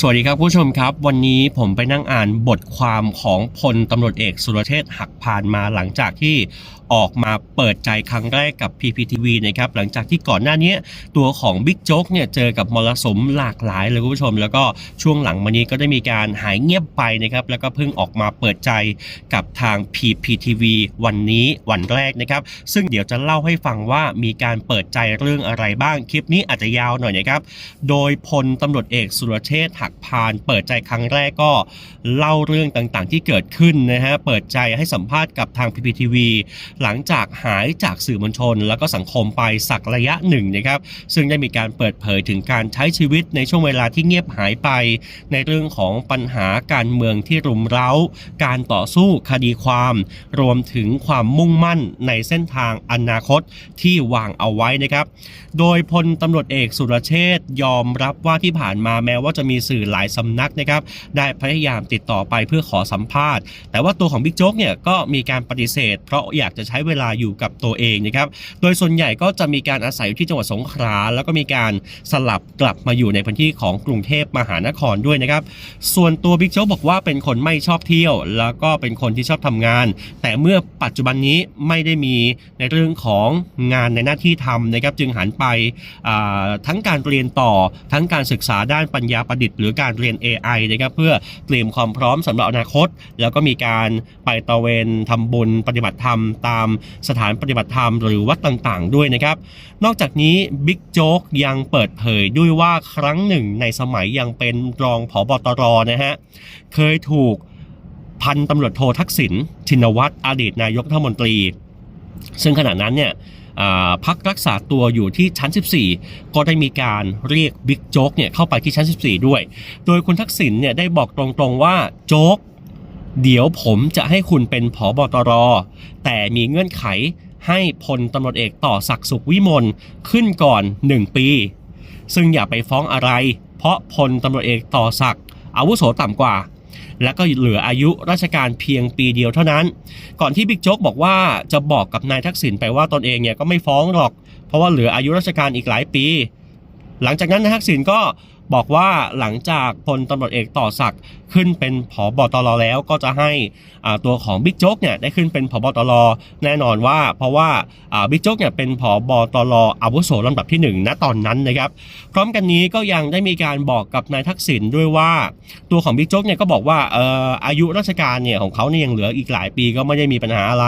สวัสดีครับผู้ชมครับ วันนี้ผมไปนั่งอ่านบทความของพลตำรวจเอกสุรเชษฐ์หักพานมาหลังจากที่ออกมาเปิดใจครั้งแรกกับ PPTV นะครับหลังจากที่ก่อนหน้านี้ตัวของบิ๊กโจ๊กเนี่ยเจอกับมรสุมหลากหลายเลยคุณผู้ชม แล้วก็ช่วงหลังมานี้ก็ได้มีการหายเงียบไปนะครับแล้วก็เพิ่งออกมาเปิดใจกับทาง PPTV วันนี้วันแรกนะครับซึ่งเดี๋ยวจะเล่าให้ฟังว่ามีการเปิดใจเรื่องอะไรบ้างคลิปนี้อาจจะยาวหน่อยนะครับโดยพลตำรวจเอกสุรเชษฐ์หักพาน เปิดใจครั้งแรกก็เล่าเรื่องต่างๆ ที่เกิดขึ้นนะฮะเปิดใจให้สัมภาษณ์กับทาง PPTV หลังจากหายจากสื่อมวลชน แล้วก็สังคมไปสักระยะหนึ่งนะครับซึ่งได้มีการเปิดเผยถึงการใช้ชีวิตในช่วงเวลาที่เงียบหายไป ในเรื่องของปัญหาการเมืองที่รุมเร้า การต่อสู้คดีความ รวมถึงความมุ่งมั่นในเส้นทางอนาคตที่วางเอาไว้นะครับ โดยพลตำรวจเอกสุรเชษยอมรับว่าที่ผ่านมาแม้ว่าจะมีสือหลายสำนักนะครับ ได้พยายามติดต่อไปเพื่อขอสัมภาษณ์ แต่ว่าตัวของบิ๊กโจ๊กเนี่ยก็มีการปฏิเสธ เพราะอยากจะใช้เวลาอยู่กับตัวเองนะครับ โดยส่วนใหญ่ก็จะมีการอาศัยอยู่ที่จังหวัดสงขลาแล้วก็มีการสลับกลับมาอยู่ในพื้นที่ของกรุงเทพมหานครด้วยนะครับ ส่วนตัวบิ๊กโจ๊กบอกว่าเป็นคนไม่ชอบเที่ยว แล้วก็เป็นคนที่ชอบทำงาน แต่เมื่อปัจจุบันนี้ไม่ได้มีในเรื่องของงานในหน้าที่ทำนะครับ จึงหันไปทั้งการเรียนต่อทั้งการศึกษาด้านปัญญาประดิษฐ์หรือการเรียน AI นะครับเพื่อเตรียมความพร้อมสำหรับอนาคต แล้วก็มีการไปตระเวนทำบุญปฏิบัติธรรม ตามสถานปฏิบัติธรรมหรือวัดต่างๆ ด้วยนะครับ นอกจากนี้บิ๊กโจ๊กยังเปิดเผยด้วยว่าครั้งหนึ่งในสมัยยังเป็นรองผบตรนะฮะเคยถูกพันตำรวจโททักษิณชินวัตรอดีตนายกรัฐมนตรี ซึ่งขณะนั้นเนี่ย พักรักษาตัวอยู่ที่ชั้น 14 ก็ได้มีการเรียกบิ๊กโจ๊กเนี่ยเข้าไปที่ชั้น 14 ด้วย โดยคุณทักษิณเนี่ยได้บอกตรงๆว่าโจ๊กเดี๋ยวผมจะให้คุณเป็นผอบตร แต่มีเงื่อนไขให้พลตำรวจเอกต่อศักดิ์สุขวิมลขึ้นก่อน 1 ปี ซึ่งอย่าไปฟ้องอะไร เพราะพลตำรวจเอกต่อศักดิ์อาวุโสต่ำกว่า และก็เหลืออายุราชการเพียงปีเดียวเท่านั้น ก่อนที่บิ๊กโจ๊กบอกว่าจะบอกกับนายทักษิณไปว่าตนเองเนี่ยก็ไม่ฟ้องหรอก เพราะว่าเหลืออายุราชการอีกหลายปี หลังจากนั้นนายทักษิณก็ บอกว่าหลังจากพลตำรวจเอกต่อศักดิ์ขึ้นเป็นผบตรแล้วก็จะให้ตัวของบิ๊กโจ๊กเนี่ยได้ขึ้นเป็นผบตรแน่นอนว่า เพราะว่าบิ๊กโจ๊กเนี่ยเป็นผบตรอาวุโสลำดับที่หนึ่งณตอนนั้นนะครับ พร้อมกันนี้ก็ยังได้มีการบอกกับนายทักษิณด้วยว่าตัวของบิ๊กโจ๊กเนี่ยก็บอกว่าอออายุราชการเนี่ยของเขาเนี่ยยังเหลืออีกหลายปีก็ไม่ได้มีปัญหาอะไร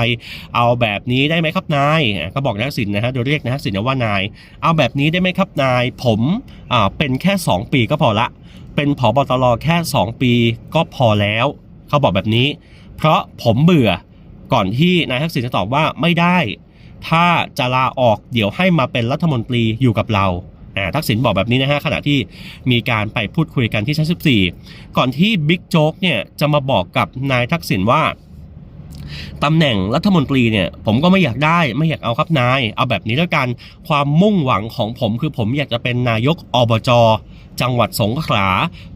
เอาแบบนี้ได้ไหมครับนายก็บอกนายทักษิณนะฮะโดยเรียกนายทักษิณว่านาย เอาแบบนี้ได้ไหมครับนาย ผมเป็นแค่ 2ปีก็พอละ เป็นผอบตรแค่ 2 ปีก็พอแล้ว เขาบอกแบบนี้ เพราะผมเบื่อก่อนที่นายทักษิณจะตอบว่าไม่ได้ ถ้าจะลาออกเดี๋ยวให้มาเป็นรัฐมนตรีอยู่กับเราอ่าทักษิณบอกแบบนี้นะฮะขณะที่มีการไปพูดคุยกันที่ชั้น 14 ก่อนที่บิ๊กโจ๊กเนี่ยจะมาบอกกับนายทักษิณว่าตำแหน่งรัฐมนตรีเนี่ยผมก็ไม่อยากได้ไม่อยากเอาครับนาย เอาแบบนี้แล้วกันความมุ่งหวังของผมคือผมอยากจะเป็นนายกอบจ จังหวัดสงขลา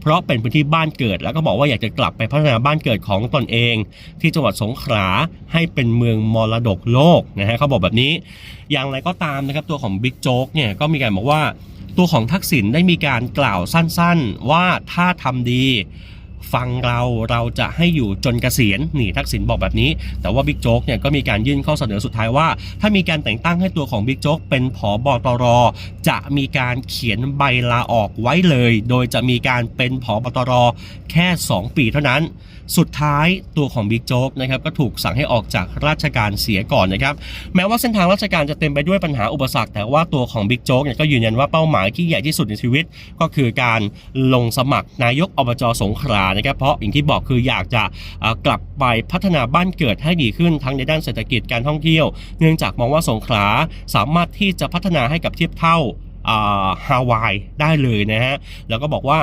เพราะเป็นพื้นที่บ้านเกิด แล้วก็บอกว่าอยากจะกลับไปพัฒนาบ้านเกิดของตนเอง ที่จังหวัดสงขลาให้เป็นเมืองมรดกโลกนะฮะเขาบอกแบบนี้ อย่างไรก็ตามนะครับตัวของบิ๊กโจ๊กเนี่ยก็มีการบอกว่า ตัวของทักษิณได้มีการกล่าวสั้นๆ ว่าถ้าทำดี ฟังเราเราจะให้อยู่จนเกษียณนี่ทักษิณบอกแบบนี้ แต่ว่าบิ๊กโจ๊กเนี่ยก็มีการยื่นข้อเสนอสุดท้ายว่า ถ้ามีการแต่งตั้งให้ตัวของบิ๊กโจ๊กเป็นผอบตรจะมีการเขียนใบลาออกไว้เลย โดยจะมีการเป็นผอบตรแค่ 2 ปีเท่านั้น สุดท้ายตัวของบิ๊กโจ๊กนะครับก็ถูกสั่งให้ออกจากราชการเสียก่อนนะครับแม้ว่าเส้นทางราชการจะเต็มไปด้วยปัญหาอุปสรรค แต่ว่าตัวของบิ๊กโจ๊กเนี่ยก็ยืนยันว่าเป้าหมายที่ใหญ่ที่สุดในชีวิต ก็คือการลงสมัครนายกอบจสงขลานะครับเพราะอย่างที่บอกคืออยากจะกลับไปพัฒนาบ้านเกิดให้ดีขึ้นทั้งในด้านเศรษฐกิจการท่องเที่ยว เนื่องจากมองว่าสงขลาสามารถที่จะพัฒนาให้กับเทียบเท่าฮาวายได้เลยนะฮะแล้วก็บอกว่า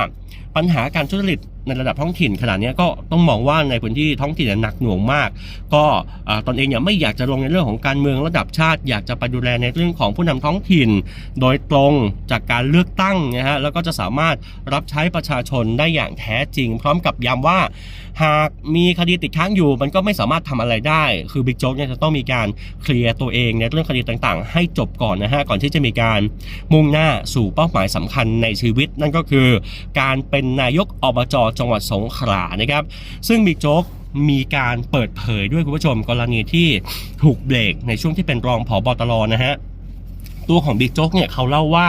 ปัญหาการทุจริตในระดับท้องถิ่นขนาดนี้ก็ต้องมองว่าในพื้นที่ท้องถิ่นหนักหน่วงมาก ก็อ่าตนเองเนี่ยไม่อยากจะลงในเรื่องของการเมืองระดับชาติ อยากจะไปดูแลในเรื่องของผู้นำท้องถิ่น โดยตรงจากการเลือกตั้งนะฮะแล้วก็จะสามารถรับใช้ประชาชนได้อย่างแท้จริง พร้อมกับย้ำว่า หากมีคดีติดค้างอยู่ มันก็ไม่สามารถทำอะไรได้ คือบิ๊กโจ๊กเนี่ยจะต้องมีการเคลียร์ตัวเองในเรื่องคดีต่างๆ ให้จบก่อนนะฮะก่อนที่จะมีการมุ่งหน้าหน้าสู่เป้าหมายสำคัญในชีวิต นั่นก็คือการเป็นนายกอบจจังหวัดสงขลานะครับ ซึ่งบิ๊กโจ๊กมีการเปิดเผยด้วยคุณผู้ชมกรณีที่ถูกเบรกในช่วงที่เป็นรองผอบตรนะฮะตัวของบิ๊กโจ๊กเนี่ยเขาเล่าว่า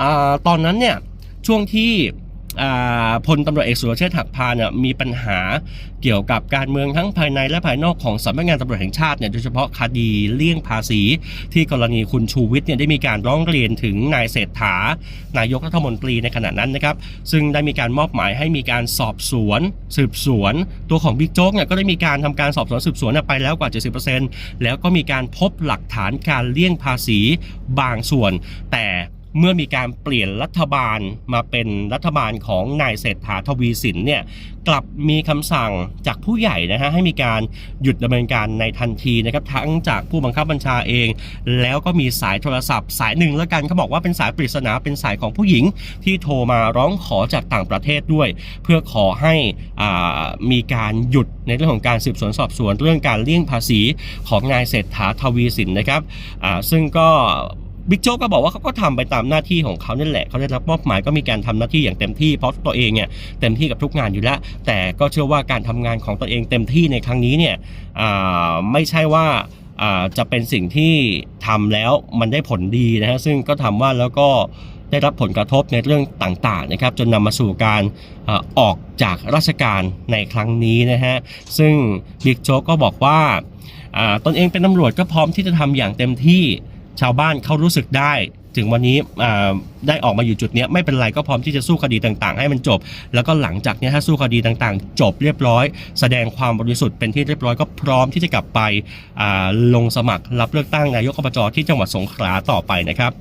อตอนนั้นเนี่ยช่วงที่ พลตำรวจเอกสุรเชษฐ์หักพานเนี่ยมีปัญหาเกี่ยวกับการเมืองทั้งภายในและภายนอกของสำนักงานตำรวจแห่งชาติเนี่ยโดยเฉพาะคดีเลี่ยงภาษี ที่กรณีคุณชูวิทย์เนี่ยได้มีการร้องเรียนถึงนายเศรษฐานายกรัฐมนตรีในขณะนั้นนะครับ ซึ่งได้มีการมอบหมายให้มีการสอบสวน สืบสวน ตัวของบิ๊กโจ๊กเนี่ยก็ได้มีการทำการสอบสวนสืบสวนไปแล้วกว่า 70%แล้วก็มีการพบหลักฐานการเลี่ยงภาษีบางส่วน แต่ เมื่อมีการเปลี่ยนรัฐบาลมาเป็นรัฐบาลของนายเศรษฐาทวีสินเนี่ยกลับมีคำสั่งจากผู้ใหญ่นะฮะให้มีการหยุดดำเนินการในทันทีนะครับทั้งจากผู้บังคับบัญชาเอง แล้วก็มีสายโทรศัพท์สายหนึ่งแล้วกันเขาบอกว่าเป็นสายปริศนาเป็นสายของผู้หญิง ที่โทรมาร้องขอจากต่างประเทศด้วย เพื่อขอให้อ่ามีการหยุดในเรื่องของการสืบสวนสอบสวน เรื่องการเลี่ยงภาษีของนายเศรษฐาทวีสินนะครับอ่าซึ่งก็ บิ๊กโจ๊กก็บอกว่าเขาก็ทำไปตามหน้าที่ของเขานั่นแหละเขาได้รับมอบหมายก็มีการทำหน้าที่อย่างเต็มที่เพราะตัวเองเนี่ยเต็มที่กับทุกงานอยู่แล้ว แต่ก็เชื่อว่าการทำงานของตัวเองเต็มที่ในครั้งนี้เนี่ยไม่ใช่ว่าจะเป็นสิ่งที่ทำแล้วมันได้ผลดีนะฮะซึ่งก็ทำว่าแล้วก็ได้รับผลกระทบในเรื่องต่างๆนะครับจนนำมาสู่การอออกจากราชการในครั้งนี้นะฮะซึ่งบิ๊กโจ๊กก็บอกว่าอ่าตนเองเป็นตำรวจก็พร้อมที่จะทำอย่างเต็มที่ ชาวบ้านเขารู้สึกได้ ถึงวันนี้ได้ออกมาอยู่จุดนี้ไม่เป็นไรก็พร้อมที่จะสู้คดีต่างๆ ให้มันจบ แล้วก็หลังจากนี้ถ้าสู้คดีต่างๆ จบเรียบร้อย แสดงความบริสุทธิ์เป็นที่เรียบร้อยก็พร้อมที่จะกลับไปลงสมัครรับเลือกตั้งนายกอบจที่จังหวัดสงขลาต่อไปนะครับ